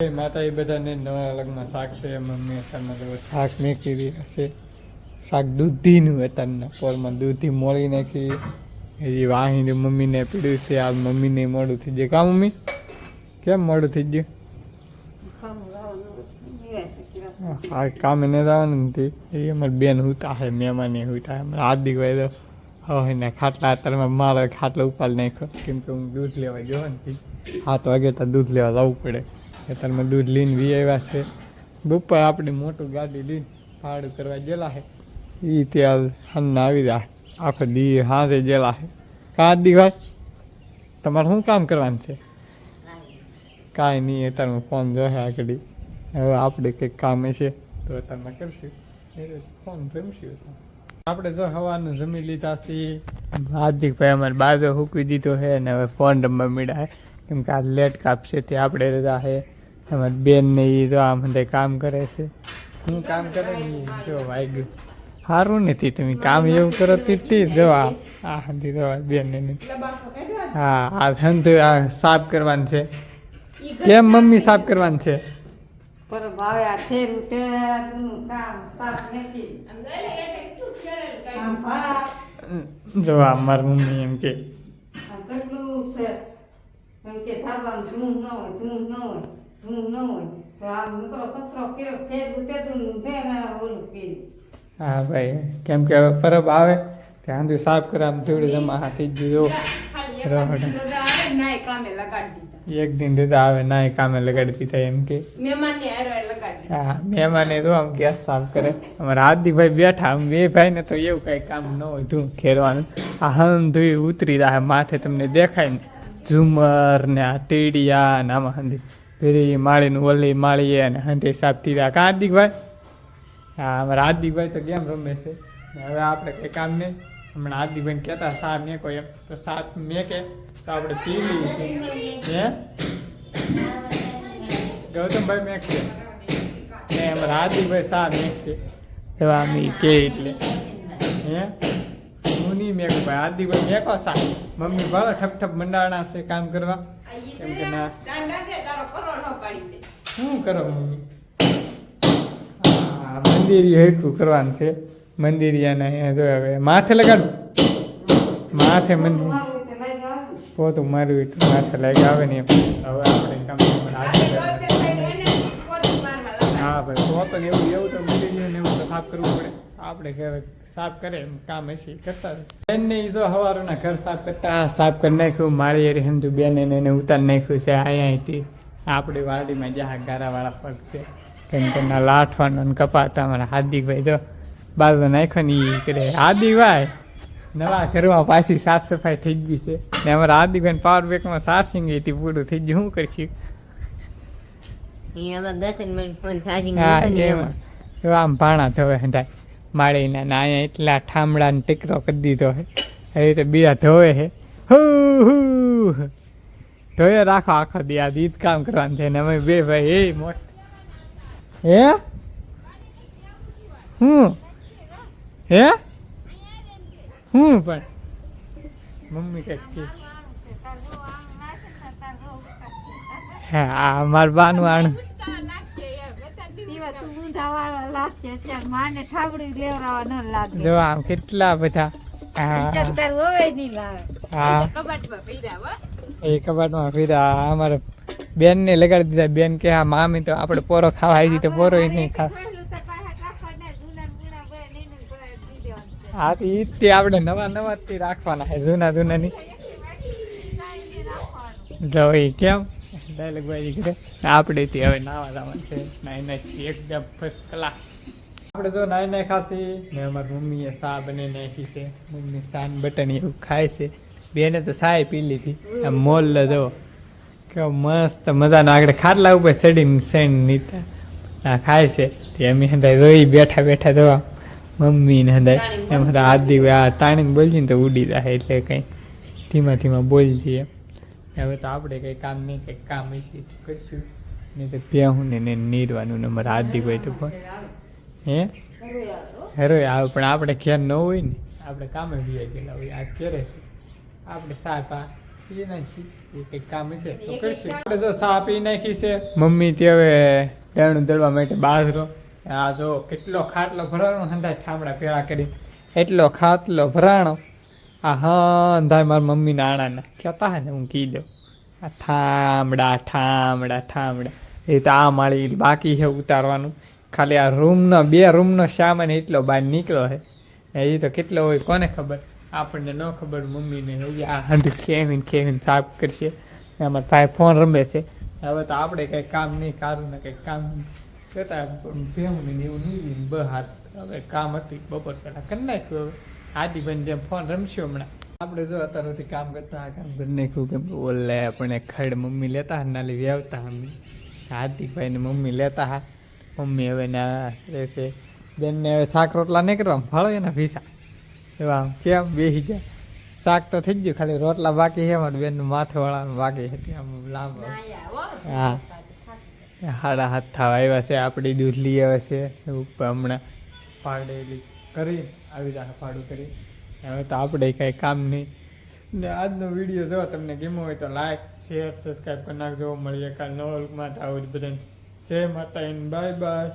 માતા એ બધાને નવા લગ્ન શાક છે, મમ્મી અત્યારના શાક મેકી રહ્યા છે. શાક દૂધીનું અત્યારના પોરમાં. દૂધી મોળી નાખી એ વાહીને મમ્મીને પીડ્યું છે. આ મમ્મીને મોડું થઈ ગયું. કા મમ્મી? કેમ મોડું થઈ ગયું? હા કામે એને રહેવાનું નથી એ અમારી બેન હુતા હે, મહેમાને હુતા અમારે હાર્દિક ભાઈ તો હવે ને ખાટલા અત્યારમાં મારે ખાટલો ઉપાડ નાખ્યો. કેમ કે હું દૂધ લેવા ગયો નથી સાત વાગે તો દૂધ લેવા જવું પડે. અત્યારમાં દૂધ લઈને વી આવ્યા છે. બપોર આપણે મોટું ગાડી લઈને ભાડું કરવા ગયેલા છે. એ ત્યાં હાલના આવી રહ્યા આખો દી હાથે ગયેલા છે. કા દી ભાઈ? તમારે શું કામ કરવાનું છે? કાંઈ નહીં અત્યારમાં ફોન જોશે આગળ. હવે આપણે કંઈક કામ છે તો અત્યારમાં કરશું. ફોન રમશું આપણે જો હવાનું જમી લીધા છીએ. હાર્દિકભાઈ અમારે બાજુ હૂકવી દીધો છે અને હવે ફોન રમવા મળ્યા છે. કેમ કે આ લેટ કાપશે તે આપણે રજા છે. અમારી બેન ને એ તો આમ કામ કરે છે. હું કામ કરે જો વાગ્યું સારું નથી તમે કામ એવું કરો તી જો આ હતી તો બેન ને હા આ ધંધો આ સાફ કરવાનું છે. કેમ મમ્મી સાફ કરવાનું છે? જો આ મારી મમ્મી એમ કે. કેટલું છે. એમ કે ધાબામાં ધૂમ ન હોય ધૂમ ન હોય. ન હોય. તો કચરો દે ને ઓલું હા ભાઈ કેમ કે હવે પરબ આવે ત્યાં સુધી સાફ કરે આમ થોડી જમા હાથી જ એક દિન દેતા આવે ના એ કામે લગાડતી થાય એમ કે. હા મહેમાને તો આમ ગેસ સાફ કરે. અમારા હાર્દિકભાઈ બેઠા આમ બે ભાઈ ને તો એવું કઈ કામ ન હોય ધૂમ ખેરવાનું. આ હમ ધોઈ ઉતરી રહ્યા માથે તમને દેખાય ને. ઝુમર ને આ ટેડિયા ને આમાં પેલી માળીનું વલ્લી માળીએ અને હંતે સાપ થઈ કાં કા હાર્દિકભાઈ? હા, અમારા હાર્દિકભાઈ તો ગેમ રમે છે? હવે આપણે કંઈ કામ નહીં. હમણાં હાર્દિકભાઈને કહેતા સા કોઈ એમ. તો સાત મેકે, તો આપણે પી લઈએ છીએ હે? ગૌતમભાઈ મેકશે. ને અમારા હાર્દિકભાઈ સા મેકશે. એવા અમે કે એટલે. હે? હું નહીં મેકું ભાઈ. હાર્દિકભાઈ મેકો સા મમ્મી ભલે ઠપ ઠપ મંડાણા છે કામ કરવા. કેમ કે ના શું કરો મમ્મી? મંદિરી હેઠું કરવાનું છે. મંદિરિયાને અહીંયા જો હવે માથે લગાડું. માથે મંદિર. મારું તે પોતું માર્યું એટલું માથે લાગી આવે ને એમ. હવે આપણે કામ હા ભાઈ. પોતું એવું એવું તો મંદિર ને એવું તો સાફ કરવું પડે. આપણે કહેવાય સાફ કરે એમ કામ હશે કરતા બેનને ઈ જો હવારોના ઘર સાફ કરતા આ સાફ કરી નાખ્યું માળી એરી હંધુ બેન ને એને ઉતારી નાખ્યું છે અહીંયાથી આપણી વાડીમાં જ્યાં ગારાવાળા પગ છે કેમ કે ના લાઠવાનો ને કપાતા અમારા હાર્દિકભાઈ તો બાજુ નાખ્યો ને એ કરે હાર્દિકભાઈ નવા ઘરમાં પાછી સાફ સફાઈ થઈ ગઈ છે. ને અમારા હાર્દિકભાઈ પાવર બેંકમાં ચાર્જિંગ હતી પૂરું થઈ ગયું શું કરશું? આમ ભાણા થવે હંધાય. માળીના ને અહીંયા એટલા ઠામડાને ટીકરો કરી દીધો હે એ તો બીજા ધોવે હે ધોયો, રાખો આખો દી આ કામ કરવાનું છે ને અમે બે ભાઈ, એ મોટ. હે? હું? હે? હું પણ? મમ્મી કંઈક હા મારું બાનું આણું. ઊંધાવાળા લાગશે. અત્યારે માને ઠાબડી લેવડાવવા ન લાગે. જો આમ કેટલા બધા. હા હોય નહીં લાવે. હા. એ કબાટમાં ફીરા અમારે બેન ને લગાડી દીધા. બેન કે હા મામી તો આપણે પોરો ખાવા આવી તો પોરો નહીં ખા હા તો ઈ તે આપણે નવા નવા તે રાખવાના છે જૂના જૂના ની જો એ કેમ? ડાયલોગ વાળી કરે. તે હવે નાવા જવાનું છે. નાઈ નાખી એકદમ ફર્સ્ટ ક્લાસ આપણે જો નાઈ નાઈ ખાસી ને અમારી મમ્મીએ સા બને નાખી છે. મમ્મી સાન બટન એવું ખાય છે. બેને તો સાય પી લીધી. આમ મોલ જો કે મસ્ત મજાનો આગળ ખાટલા ઉપર ચડીને સેણ નીતા. ના ખાય છે. તે અમે હંધાય જોઈ બેઠા બેઠા જોવા. મમ્મી ને હંધાય એમ હાથ આ તાણીને બોલજી ને તો ઉડી જાય એટલે કંઈ. ધીમા ધીમા બોલજી એમ. હવે તો આપણે કંઈ કામ નહીં, કંઈક કામ હશે તો કરશું. નહીં તો પ્યાહું ને ને નીરવાનું ને મારા હાથ હોય તો પણ હે? હેરો આવે પણ આપણે ખ્યાલ ન હોય ને, આપણે કામે બીજા ગયેલા હોય, આ ક્યારે આપણે સા પા નાખી એ કંઈક કામ છે તો કરીશું. આપણે જો સા પી નાખી છે, મમ્મી તે હવે ટેણું દળવા માટે બાજરો આ જો કેટલો ખાટલો ભરાણો, હંધાય ઠામડા પેળા કરી. એટલો ખાટલો ભરાણો. આ હંધાય મારા મમ્મી નાણાના. કહેતા હે ને, હું કહી દઉં. આ થામડા ઠામડા ઠામડા એ તો આ માળી બાકી છે ઉતારવાનું. ખાલી આ રૂમનો, બે રૂમનો સામાન એટલો બહાર નીકળ્યો છે એ તો કેટલો હોય, કોને ખબર? આપણને ન ખબર મમ્મીને હજી આ હંધું ખેવીને ખેવીને સાફ કરશે. એમાં ભાઈ ફોન રમે છે. હવે તો આપણે કંઈ કામ નહીં કારું ને કંઈક કામ કરતા ભેવું ને એવું નહીં, બહાર. હવે કામ હતી, બપોર પહેલાં કરી નાખ્યું હવે. આદિબન જેમ ફોન રમશું હમણાં? આપણે જો અત્યારથી કામ કરતા કામ કરી નાખ્યું કેમ ઓલે આપણે ખડ મમ્મી લેતા હા નાલી વ્યાવતા અમે. હાર્દિકભાઈને મમ્મી લેતા હા મમ્મી હવે ના રહેશે બેનને હવે શાક રોટલા નહીં કરવા ફાળો એના ભીસા. એવા કેમ બેસી ગયા. શાક તો થઈ ગયું, ખાલી રોટલા બાકી છે મારા બેનનું માથે વાળાનું બાકી છે આમ લાંબો. હા. હાડા હાથ થવા આવ્યા છે આપણી દૂધ લઈ આવે છે હમણાં પાડેલી કરી. આવી રીતે પાડું કરી. હવે તો આપણે કાંઈ કામ નહીં. ને આજનો વીડિયો જો તમને ગમ્યો હોય તો લાઈક શેર સબસ્ક્રાઈબ કરી નાખજો. મળીએ કાલ નવા લુકમાં આવું જ બધાને. જય માતા બાય બાય